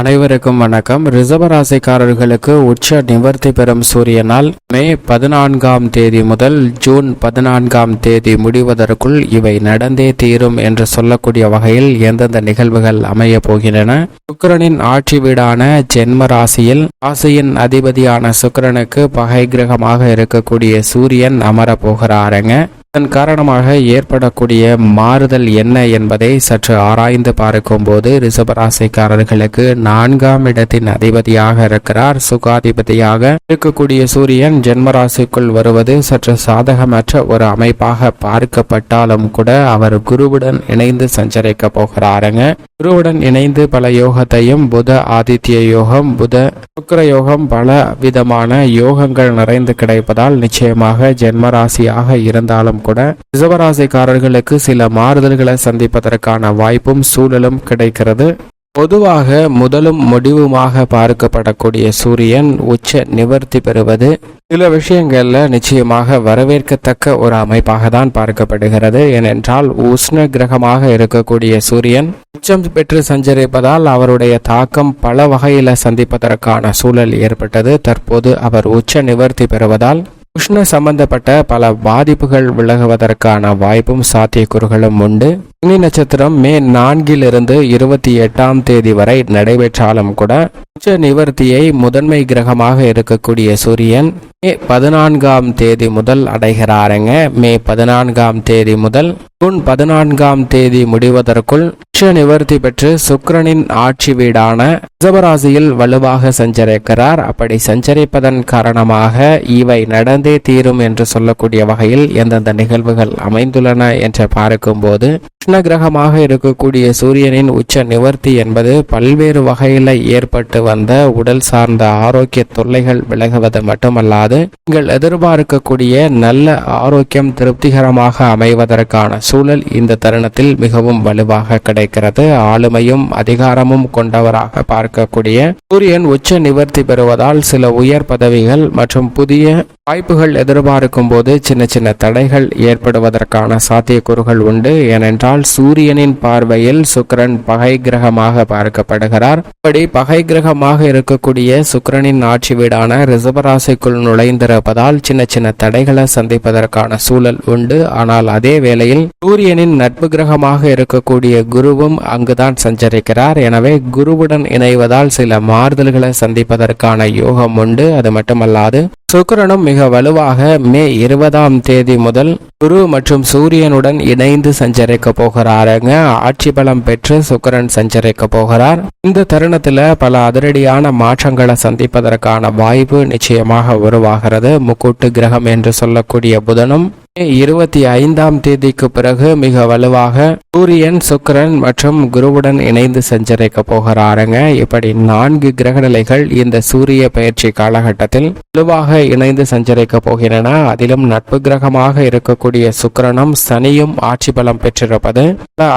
அனைவருக்கும் வணக்கம். ரிசர்வராசிக்காரர்களுக்கு உச்ச நிவர்த்தி பெறும் சூரியனால் மே பதினான்காம் தேதி முதல் ஜூன் பதினான்காம் தேதி முடிவதற்குள் இவை நடந்தே தீரும் என்று சொல்லக்கூடிய வகையில் எந்தெந்த நிகழ்வுகள் அமைய போகின்றன? சுக்கிரனின் ஆட்சி வீடான ஜென்ம ராசியில் ராசியின் அதிபதியான சுக்கரனுக்கு பகை கிரகமாக இருக்கக்கூடிய சூரியன் அமரப் போகிறாருங்க. இதன் காரணமாக ஏற்படக்கூடிய மாறுதல் என்ன என்பதை சற்று ஆராய்ந்து பார்க்கும்போது ரிஷபராசிக்காரர்களுக்கு நான்காம் இடத்தின் அதிபதியாக இருக்கிறார். சுகாதிபதியாக இருக்கக்கூடிய சூரியன் ஜென்மராசிக்குள் வருவது சற்று சாதகமற்ற ஒரு அமைப்பாக பார்க்கப்பட்டாலும் கூட அவர் குருவுடன் இணைந்து சஞ்சரிக்க போகிறாருங்க. குருவுடன் இணைந்து பல யோகத்தையும் புத ஆதித்ய யோகம் புத சுக்கர யோகம் பல விதமான யோகங்கள் நிறைந்து கிடைப்பதால் நிச்சயமாக ஜென்மராசியாக இருந்தாலும் கூட ரிசவராசிக்காரர்களுக்கு சில மாறுதல்களை சந்திப்பதற்கான வாய்ப்பும் சூழலும் கிடைக்கிறது. பொதுவாக முதலும் முடிவுமாக பார்க்கப்படக்கூடிய சூரியன் உச்ச நிவர்த்தி பெறுவது சில விஷயங்கள்ல நிச்சயமாக வரவேற்கத்தக்க ஒரு அமைப்பாக தான் பார்க்கப்படுகிறது. ஏனென்றால் உஷ்ண கிரகமாக இருக்கக்கூடிய சூரியன் உச்சம் பெற்று சஞ்சரிப்பதால் அவருடைய தாக்கம் பல வகையில சந்திப்பதற்கான சூழல் ஏற்பட்டது. தற்போது அவர் உச்ச நிவர்த்தி பெறுவதால் உஷ்ண சம்பந்தப்பட்ட பல பாதிப்புகள் விலகுவதற்கான வாய்ப்பும் சாத்தியக்கூறுகளும் உண்டு. அக்னி நட்சத்திரம் மே நான்கிலிருந்து இருபத்தி எட்டாம் தேதி வரை நடைபெற்றாலும் கூட உச்ச நிவர்த்தியை முதன்மை கிரகமாக இருக்கக்கூடிய சூரியன் மே பதினான்காம் தேதி முதல் அடைகிறாருங்க. மே பதினான்காம் தேதி முதல் ஜூன் பதினான்காம் தேதி முடிவதற்குள் உச்ச நிவர்த்தி பெற்று சுக்கரனின் ஆட்சி வீடான ரிஷபராசியில் வலுவாக சஞ்சரிக்கிறார். அப்படி சஞ்சரிப்பதன் காரணமாக இவை நடந்தே தீரும் என்று சொல்லக்கூடிய வகையில் எந்தெந்த நிகழ்வுகள் அமைந்துள்ளன என்று பார்க்கும்போது கிருஷ்ண கிரகமாக இருக்கக்கூடிய சூரியனின் உச்ச நிவர்த்தி என்பது பல்வேறு வகையில் ஏற்பட்டு வந்த உடல் சார்ந்த ஆரோக்கிய தொல்லைகள் விலகுவது மட்டுமல்லாது நீங்கள் எதிர்பார்க்கக்கூடிய நல்ல ஆரோக்கியம் திருப்திகரமாக அமைவதற்கான சூழல் இந்த தருணத்தில் மிகவும் வலுவாக கிடைக்கும். கிடைக்கிறது ஆளுமையும் அதிகாரமும் கொண்டவராக பார்க்கக்கூடிய சூரியன் உச்ச நிவர்த்தி பெறுவதால் சில உயர் பதவிகள் மற்றும் புதிய வாய்ப்புகள் எதிர்பார்க்கும் போது சின்ன சின்ன தடைகள் ஏற்படுவதற்கான சாத்தியக்கூறுகள் உண்டு. ஏனென்றால் சூரியனின் பார்வையில் சுக்கிரன் பகை கிரகமாக பார்க்கப்படுகிறார். இப்படி பகை கிரகமாக இருக்கக்கூடிய சுக்கரனின் ஆட்சி வீடான ரிசபராசிக்குள் நுழைந்திருப்பதால் சின்ன சின்ன தடைகளை சந்திப்பதற்கான சூழல் உண்டு. ஆனால் அதே வேளையில் சூரியனின் நட்பு கிரகமாக இருக்கக்கூடிய குருவும் அங்குதான் சஞ்சரிக்கிறார். எனவே குருவுடன் இணைவதால் சில மாறுதல்களை சந்திப்பதற்கான யோகம் உண்டு. அது மட்டுமல்லாது சுக்கிரனும் மிக வலுவாக மே இருபதாம் தேதி முதல் குரு மற்றும் சூரியனுடன் இணைந்து சஞ்சரிக்க போகிறாருங்க. ஆட்சி பலம் பெற்று சுக்கரன் சஞ்சரிக்க போகிறார். இந்த தருணத்துல பல அதிரடியான மாற்றங்களை சந்திப்பதற்கான வாய்ப்பு நிச்சயமாக உருவாகிறது. முக்கூட்டு கிரகம் என்று சொல்லக்கூடிய புதனும் இருபத்தி ஐந்தாம் தேதிக்கு பிறகு மிக வலுவாக சூரியன் சுக்கிரன் மற்றும் குருவுடன் இணைந்து சஞ்சரிக்க போகிறாருங்க. இப்படி நான்கு கிரகநிலைகள் இந்த சூரிய பயிற்சி காலகட்டத்தில் வலுவாக இணைந்து சஞ்சரிக்க போகின்றன. அதிலும் நட்பு கிரகமாக இருக்கக்கூடிய சுக்கிரனும் சனியும் ஆட்சி பலம் பெற்றிருப்பது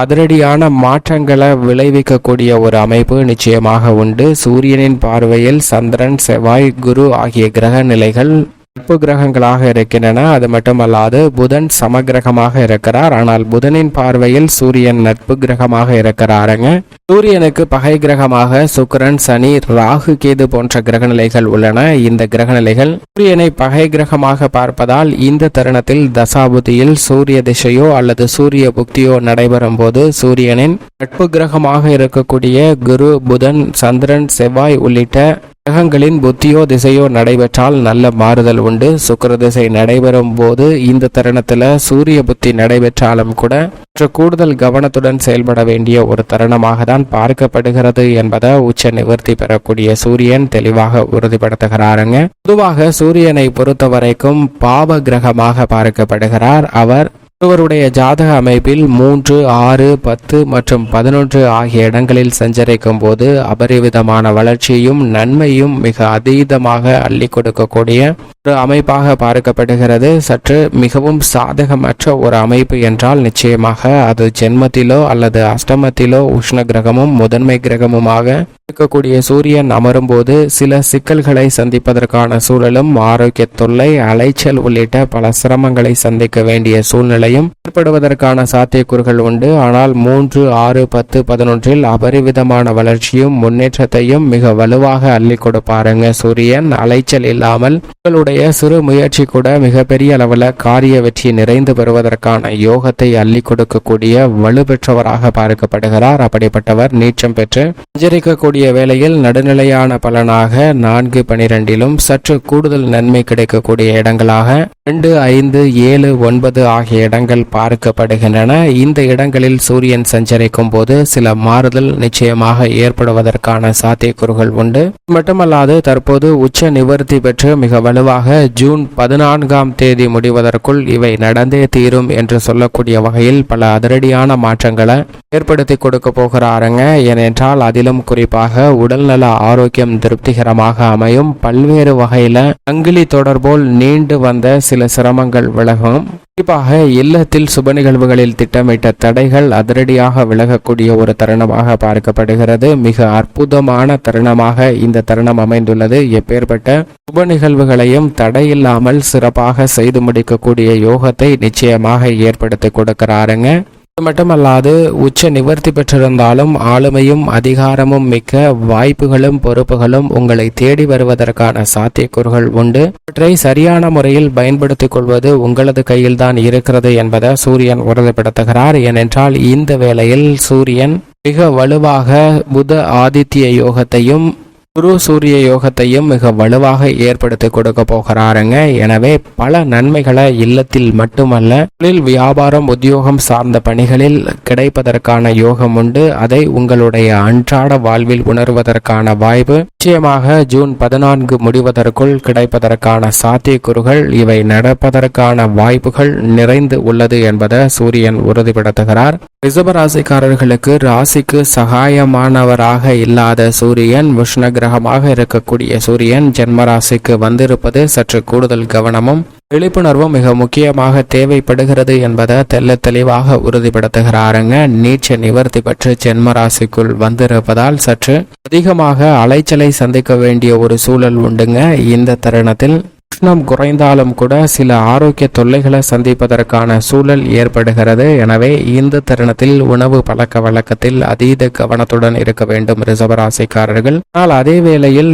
அதிரடியான மாற்றங்களை விளைவிக்கக்கூடிய ஒரு அமைப்பு நிச்சயமாக உண்டு. சூரியனின் பார்வையில் சந்திரன் செவ்வாய் குரு ஆகிய கிரக நிலைகள் நட்பு கிரகங்களாக இருக்கின்றன. அது மட்டுமல்லாது புதன் சமகிரகமாக இருக்கிறார். ஆனால் புதனின் பார்வையில் சூரியன் நட்பு கிரகமாக இருக்கிறாருங்க. சூரியனுக்கு பகை கிரகமாக சுக்கிரன் சனி ராகு கேது போன்ற கிரகநிலைகள் உள்ளன. இந்த கிரகநிலைகள் சூரியனை பகை கிரகமாக பார்ப்பதால் இந்த தருணத்தில் தசாபுதியில் சூரிய திசையோ அல்லது சூரிய புக்தியோ நடைபெறும் போது சூரியனின் நட்பு கிரகமாக இருக்கக்கூடிய குரு புதன் சந்திரன் செவ்வாய் உள்ளிட்ட கிரகங்களின் புத்தியோ திசையோ நடைபெற்றால் நல்ல மாறுதல் உண்டு. சுக்கர திசை நடைபெறும் போது இந்த தருணத்துல சூரிய புத்தி நடைபெற்றாலும் கூட மற்ற கூடுதல் கவனத்துடன் செயல்பட வேண்டிய ஒரு தருணமாக தான் பார்க்கப்படுகிறது என்பதை உச்ச நிவர்த்தி பெறக்கூடிய சூரியன் தெளிவாக உறுதிப்படுத்துகிறாருங்க. பொதுவாக சூரியனை பொறுத்த வரைக்கும் பாவ கிரகமாக பார்க்கப்படுகிறார். அவர் ஒருவருடைய ஜாதக அமைப்பில் மூன்று ஆறு பத்து மற்றும் பதினொன்று ஆகிய இடங்களில் சஞ்சரிக்கும் போது அபரிவிதமான வளர்ச்சியும் நன்மையும் மிக அதீதமாக அள்ளி கொடுக்கக்கூடிய ஒரு அமைப்பாக பார்க்கப்படுகிறது. சற்று மிகவும் சாதகமற்ற ஒரு அமைப்பு என்றால் நிச்சயமாக அது ஜென்மத்திலோ அல்லது அஷ்டமத்திலோ உஷ்ண கிரகமும் முதன்மை கிரகமுமாக இருக்கக்கூடிய சூரியன் அமரும் போது சில சிக்கல்களை சந்திப்பதற்கான சூழலும் ஆரோக்கிய தொல்லை அலைச்சல் உள்ளிட்ட பல சிரமங்களை சந்திக்க வேண்டிய சூழ்நிலை சூழ்நிலையும் ஏற்படுவதற்கான சாத்தியக்கூறுகள் உண்டு. ஆனால் மூன்று ஆறு பத்து பதினொன்றில் அபரிவிதமான வளர்ச்சியும் முன்னேற்றத்தையும் மிக வலுவாக அள்ளி கொடுப்பாருங்க சூரியன். அலைச்சல் இல்லாமல் உங்களுடைய சிறு முயற்சி கூட மிகப்பெரிய அளவில் காரிய வெற்றி நிறைந்து பெறுவதற்கான யோகத்தை அள்ளி கொடுக்கக்கூடிய வலுப்பெற்றவராக பார்க்கப்படுகிறார். அப்படிப்பட்டவர் நீச்சம் பெற்று சஞ்சரிக்கக்கூடிய வேளையில் நடுநிலையான பலனாக நான்கு பனிரெண்டிலும் சற்று கூடுதல் நன்மை கிடைக்கக்கூடிய இடங்களாக ரெண்டு ஐந்து ஏழு ஒன்பது ஆகிய இடங்கள் பார்க்கப்படுகின்றன. இந்த இடங்களில் சூரியன் சஞ்சரிக்கும் போது சில மாறுதல் நிச்சயமாக ஏற்படுவதற்கான சாத்தியக்கூறுகள் உண்டு. மட்டுமல்லாது தற்போது உச்ச நிவர்த்தி பெற்று மிக வலுவாக ஜூன் பதினான்காம் தேதி முடிவதற்குள் இவை நடந்தே தீரும் என்று சொல்லக்கூடிய வகையில் பல அதிரடியான மாற்றங்களை ஏற்படுத்தி கொடுக்க போகிறாருங்க. ஏனென்றால் அதிலும் குறிப்பாக உடல்நல ஆரோக்கியம் திருப்திகரமாக அமையும். பல்வேறு வகையில சங்கிலி தொடர்போல் நீண்டு வந்த சில சிரமங்கள் விலகும். குறிப்பாக இல்லத்தில் சுப நிகழ்வுகளில் திட்டமிட்ட தடைகள் அதிரடியாக விலகக்கூடிய ஒரு தருணமாக பார்க்கப்படுகிறது. மிக அற்புதமான தருணமாக இந்த தருணம் அமைந்துள்ளது. எப்பேற்பட்ட சுப நிகழ்வுகளையும் தடையில்லாமல் சிறப்பாக செய்து முடிக்கக்கூடிய யோகத்தை நிச்சயமாக ஏற்படுத்தி கொடுக்கிறாருங்க. மட்டுமல்லாது உச்ச நிவர்த்தி பெற்றிருந்தாலும் ஆளுமையும் அதிகாரமும் மிக்க வாய்ப்புகளும் பொறுப்புகளும் உங்களை தேடி வருவதற்கான சாத்தியக்கூறுகள் உண்டு. அவற்றை சரியான முறையில் பயன்படுத்திக் கொள்வது உங்களது கையில்தான் இருக்கிறது என்பதை சூரியன் உறுதிப்படுத்துகிறார். ஏனென்றால் இந்த வேளையில் சூரியன் மிக வலுவாக புத ஆதித்ய யோகத்தையும் குரு சூரிய யோகத்தையும் மிக வலுவாக ஏற்படுத்தி கொடுக்க போகிறாருங்க. எனவே பல நன்மைகளை இல்லத்தில் மட்டுமல்ல தொழில் வியாபாரம் உத்தியோகம் சார்ந்த பணிகளில் கிடைப்பதற்கான யோகம் உண்டு. அதை உங்களுடைய அன்றாட வாழ்வில் உணர்வதற்கான வாய்ப்பு. நிச்சயமாக ஜூன் பதினான்கு முடிவதற்குள் கிடைப்பதற்கான சாத்தியக்கூறுகள் இவை நடப்பதற்கான வாய்ப்புகள் நிறைந்து உள்ளது என்பதை சூரியன் உறுதிப்படுத்துகிறார். ரிசபராசிக்காரர்களுக்கு ராசிக்கு சகாயமானவராக இல்லாத சூரியன் விஷ்ணகிர கிரகமாக இருக்கக்கூடிய சூரியன் ஜென்மராசிக்கு வந்திருப்பது சற்று கூடுதல் கவனமும் விழிப்புணர்வும் மிக முக்கியமாக தேவைப்படுகிறது என்பதை தெல்ல தெளிவாக உறுதிப்படுத்துகிறாருங்க. நீச்ச நிவர்த்தி பெற்று ஜென்மராசிக்குள் வந்திருப்பதால் சற்று அதிகமாக அலைச்சலை சந்திக்க வேண்டிய ஒரு சூழல் உண்டுங்க. இந்த தருணத்தில் உஷ்ணம் குறைந்தாலும் கூட சில ஆரோக்கிய தொல்லைகளை சந்திப்பதற்கான சூழல் ஏற்படுகிறது. எனவே இந்த தருணத்தில் உணவு பழக்க வழக்கத்தில் அதீத கவனத்துடன் இருக்க வேண்டும் ரிசவராசிக்காரர்கள் ஆனால் அதே வேளையில்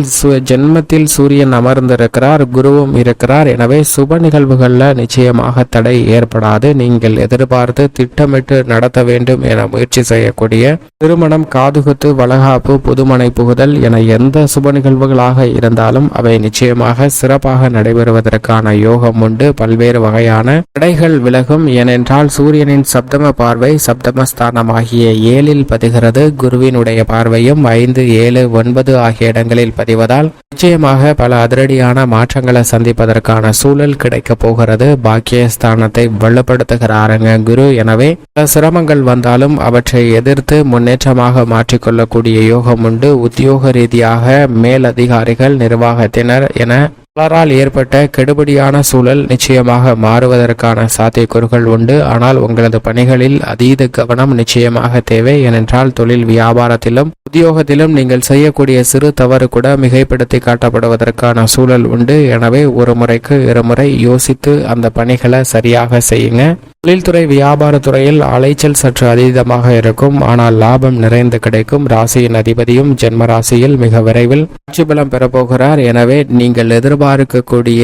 ஜென்மத்தில் சூரியன் அமர்ந்திருக்கிறார் குருவும் இருக்கிறார். எனவே சுப நிகழ்வுகளில் நிச்சயமாக தடை ஏற்படாது. நீங்கள் எதிர்பார்த்து திட்டமிட்டு நடத்த வேண்டும் என முயற்சி செய்யக்கூடிய திருமணம் காதுகுத்து வளகாப்பு புதுமனை புகுதல் என எந்த சுப நிகழ்வுகளாக இருந்தாலும் அவை நிச்சயமாக சிறப்பாக நடைபெறுவதற்கான யோகம் உண்டு. பல்வேறு வகையான தடைகள் விலகும். ஏனென்றால் சூரியனின் சப்தம பார்வை சப்தமஸ்தானமாகிய ஏழில் பதிகிறது. குருவினுடைய பார்வையும் ஐந்து ஏழு ஒன்பது ஆகிய இடங்களில் பதிவதால் நிச்சயமாக பல அதிரடியான மாற்றங்களை சந்திப்பதற்கான சூழல் கிடைக்கப் போகிறது. பாக்கியஸ்தானத்தை வலுப்படுத்துகிறாருங்க குரு. எனவே பல சிரமங்கள் வந்தாலும் அவற்றை எதிர்த்து முன்னேற்றமாக மாற்றிக்கொள்ளக்கூடிய யோகம் உண்டு. உத்தியோக ரீதியாக மேலதிகாரிகள் நிர்வாகத்தினர் என பலரால் ஏற்பட்ட கெடுபடியான சூழல் நிச்சயமாக மாறுவதற்கான சாத்தியக்கூறுகள் உண்டு. ஆனால் உங்களது பணிகளில் அதீத கவனம் நிச்சயமாக தேவை. ஏனென்றால் தொழில் வியாபாரத்திலும் உத்தியோகத்திலும் நீங்கள் செய்யக்கூடிய சிறு தவறு கூட மிகைப்படுத்தி காட்டப்படுவதற்கான சூழல் உண்டு. எனவே ஒரு முறைக்கு இருமுறை யோசித்து அந்த பணிகளை சரியாக செய்யுங்க. தொழில்துறை வியாபாரத்துறையில் அலைச்சல் சற்று அதீதமாக இருக்கும். ஆனால் லாபம் நிறைந்து கிடைக்கும். ராசியின் அதிபதியும் ஜென்ம ராசியில் மிக விரைவில் ஆட்சி பலம் பெறப்போகிறார் எனவே நீங்கள் எதிர்பார்க்கக்கூடிய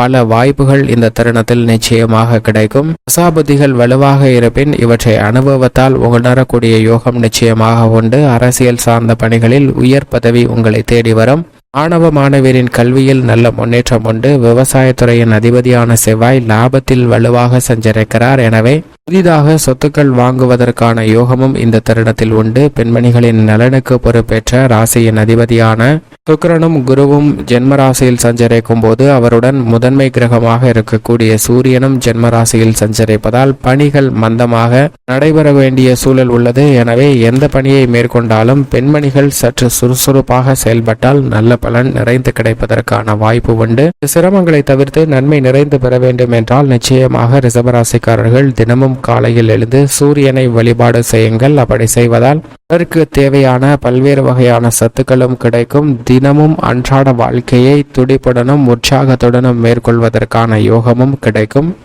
பல வாய்ப்புகள் இந்த தருணத்தில் நிச்சயமாக கிடைக்கும். தசாபதிகள் வலுவாக இருப்பின் இவற்றை அனுபவத்தால் உணரக்கூடிய யோகம் நிச்சயமாக உண்டு. அரசியல் சார்ந்த பணிகளில் உயர் பதவி உங்களை தேடி வரும். மாணவ மாணவியரின் கல்வியில் நல்ல முன்னேற்றம் உண்டு. விவசாயத்துறையின் அதிபதியான செவ்வாய் லாபத்தில் வலுவாக சஞ்சரிக்கிறார். எனவே புதிதாக சொத்துக்கள் வாங்குவதற்கான யோகமும் இந்த தருணத்தில் உண்டு. பெண்மணிகளின் நலனுக்கு பொறுப்பேற்ற ராசியின் அதிபதியான சுக்கிரனும் குருவும் ஜென்ம ராசியில் சஞ்சரிக்கும் போது அவருடன் முதன்மை கிரகமாக இருக்கக்கூடிய சூரியனும் ஜென்ம ராசியில் சஞ்சரிப்பதால் பணிகள் மந்தமாக நடைபெற வேண்டிய சூழல் உள்ளது. எனவே எந்த பணியை மேற்கொண்டாலும் பெண்மணிகள் சற்று சுறுசுறுப்பாக செயல்பட்டால் நல்ல பலன் நிறைந்து கிடைப்பதற்கான வாய்ப்பு உண்டு. சிரமங்களை தவிர்த்து நன்மை நிறைந்து பெற வேண்டும் என்றால் நிச்சயமாக ரிசபராசிக்காரர்கள் தினமும் காலையில் எழுந்து சூரியனை வழிபாடு செய்யுங்கள். அப்படி செய்வதால் அதற்கு தேவையான பல்வேறு வகையான சத்துக்களும் கிடைக்கும். தினமும் அன்றாட வாழ்க்கையை துடிப்புடனும் உற்சாகத்துடனும் மேற்கொள்வதற்கான யோகமும் கிடைக்கும்.